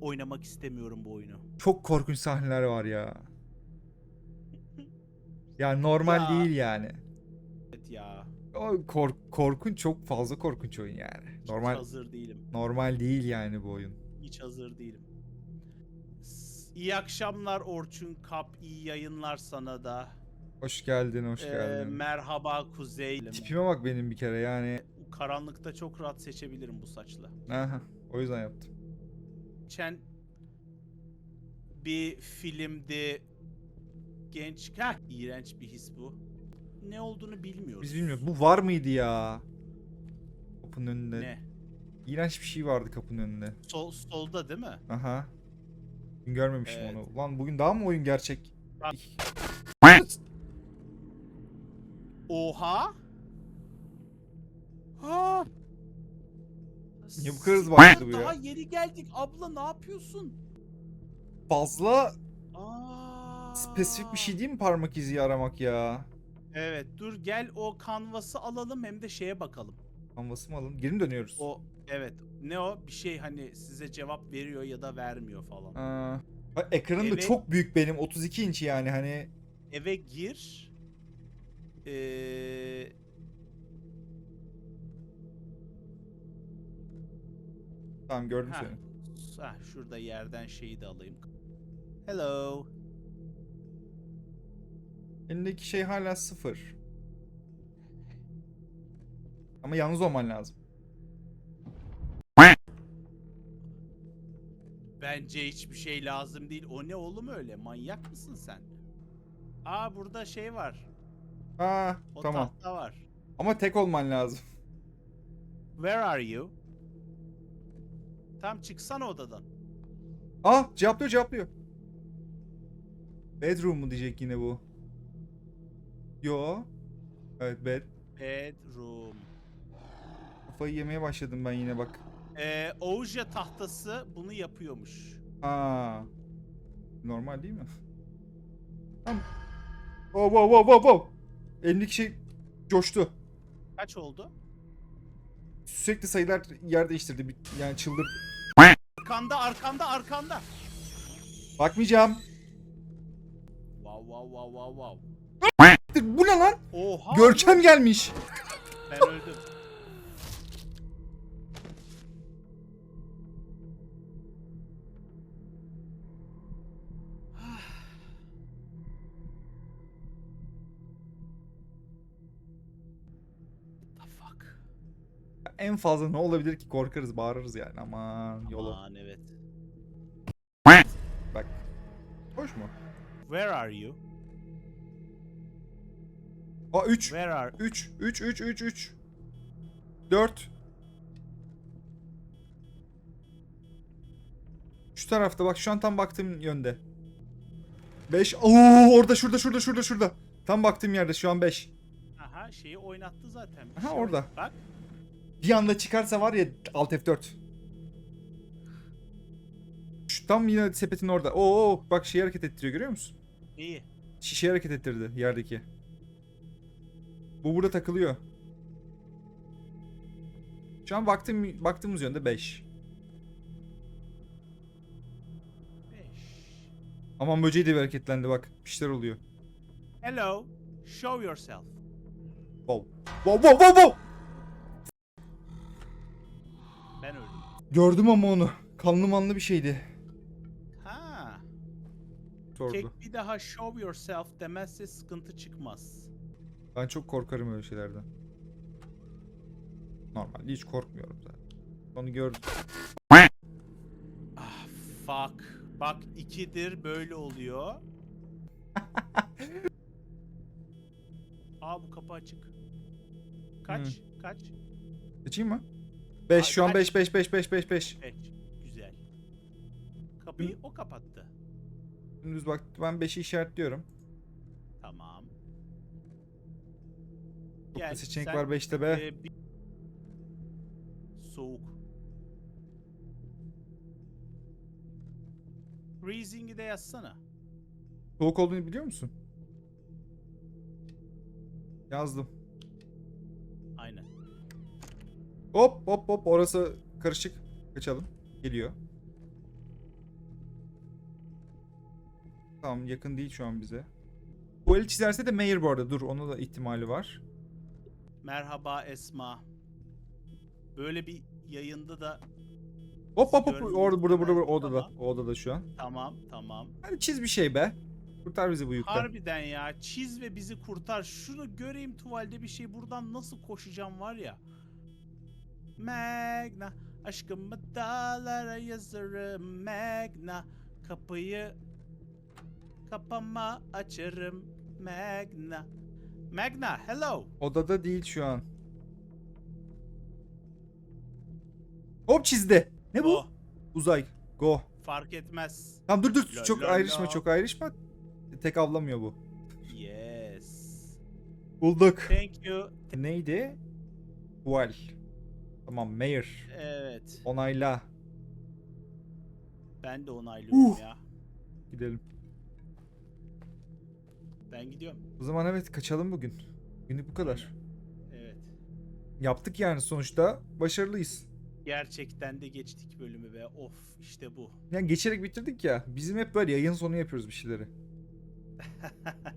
oynamak istemiyorum bu oyunu. Çok korkunç sahneler var ya. Yani normal Ya. değil yani. Evet ya. O kork korkunç çok fazla korkunç oyun yani. Hiç Normal hazır değilim. normal değil yani bu oyun. Hiç hazır değilim. İyi akşamlar Orçun Kap. iyi yayınlar sana da. Hoş geldin, hoş Ee, geldin. merhaba Kuzey. Tipime bak benim bir kere yani. Karanlıkta çok rahat seçebilirim bu saçla. Aha, o yüzden yaptım. Geçen bir filmdi. Genç, ha iğrenç bir his bu. Ne olduğunu bilmiyoruz. Biz bilmiyoruz. Bu var mıydı ya? Kapının önünde. Ne? İğrenç bir şey vardı kapının önünde. Sol, solda değil mi? Aha. Bugün görmemişim Evet. onu. Ulan bugün daha mı oyun gerçek? Oha! Ha! Niye bu kadar hızlı başladı bu ya? Daha yeni geldik. Abla ne yapıyorsun? Fazla Aa. spesifik bir şey değil mi parmak izi aramak ya? Evet dur gel o kanvası alalım hem de şeye bakalım. Kanvası mı alalım? Geri mi dönüyoruz? O evet ne o bir şey hani size cevap veriyor ya da vermiyor falan. Aa, bak ekranım da Evet. çok büyük benim. 32 inç yani hani. Eve gir. Ee... Tamam gördüm Ha. seni. Ah, şurada yerden şeyi de alayım. Hello. Elindeki şey hala sıfır. Ama yalnız olman lazım. Bence hiçbir şey lazım değil. O ne oğlum öyle? Manyak mısın sen? Aa burada şey var. Aa O tamam. tahta var. Ama tek olman lazım. Where are you? Tam çıksana odadan. Ah cevaplıyor cevaplıyor. Bedroom mu diyecek yine bu? Yo. Evet bed. Bedroom. Kafayı yemeye başladım ben yine bak. Ee, Ouija tahtası bunu yapıyormuş. Aa. Normal değil mi? Tamam. Wow wow wow wow wow. Elindeki şey coştu. Kaç oldu? Sürekli sayılar yer değiştirdi. Yani çıldır. Arkanda arkanda arkanda. Bakmayacağım. Wow wow wow wow wow. Bu ne lan? Oha. Görkem gelmiş. Ben öldüm. The fuck? En fazla ne olabilir ki korkarız bağırırız yani aman yola. Aman evet. Bak. Hoş mu? Where are you? Aa 3. Where are 3 3 3 3 3. 4. Şu tarafta bak şu an tam baktığım yönde. 5. Oo orada şurada şurada şurada şurada. Tam baktığım yerde şu an 5. Aha şeyi oynattı zaten. Bir Aha, şey orada. Bak. Bir anda çıkarsa var ya Alt F4. Şu tam yine sepetin orada. Oo bak şey hareket ettiriyor görüyor musun? İyi. Şişe hareket ettirdi yerdeki. Bu burada takılıyor. Şu an baktığım, baktığımız yönde 5. Beş. Aman böceği de bir hareketlendi bak. Bir şeyler oluyor. Hello. Show yourself. Wow. Wow wow wow wow. Ben öldüm. Gördüm ama onu. Kanlı manlı bir şeydi. Ha. Sordu. Kek bir daha show yourself demezse sıkıntı çıkmaz. Ben çok korkarım öyle şeylerden. Normalde hiç korkmuyorum zaten. Onu gördüm. Ah fuck. Bak ikidir böyle oluyor. Aa bu kapı açık. Kaç? Kaç? Geçeyim mi? 5 şu an Kaç? 5 5 5 5 5 5. 5. Güzel. Kapıyı o kapattı. Dümdüz bak ben 5'i işaretliyorum. Tamam. Çok da seçenek sen, var 5'te be. e, bir- Soğuk. Freezing'i de yazsana. Soğuk olduğunu biliyor musun? Yazdım. Hop hop hop orası karışık. Kaçalım. Geliyor. Tamam yakın değil şu an bize. Bu eli çizerse de Mayor bu arada. Dur onun da ihtimali var. Merhaba Esma. Böyle bir yayında da Hop hop hop. Orada burada burada, burada Tamam. odada. O odada şu an. tamam tamam. Hadi çiz bir şey be. Kurtar bizi bu yükten. Harbiden ya çiz ve bizi kurtar. Şunu göreyim tuvalde bir şey buradan nasıl koşacağım var ya. Magna aşkımı dağlara yazarım Magna kapıyı kapama açarım Magna Magna hello Odada değil şu an. Hop çizdi. Ne bu? Go. Uzay. Go. fark etmez Tamam dur dur. La çok la ayrışma la. çok ayrışma. Tek avlamıyor bu. yes Bulduk. thank you Neydi? Dual. Tamam Mayor. evet Onayla. ben de onaylıyorum Uh. ya Gidelim. ben gidiyorum O zaman evet kaçalım bugün. Günlük bu kadar. evet Yaptık yani sonuçta. Başarılıyız. Gerçekten de geçtik bölümü be. Of işte bu. Yani geçerek bitirdik ya. Bizim hep böyle yayın sonu yapıyoruz bir şeyleri.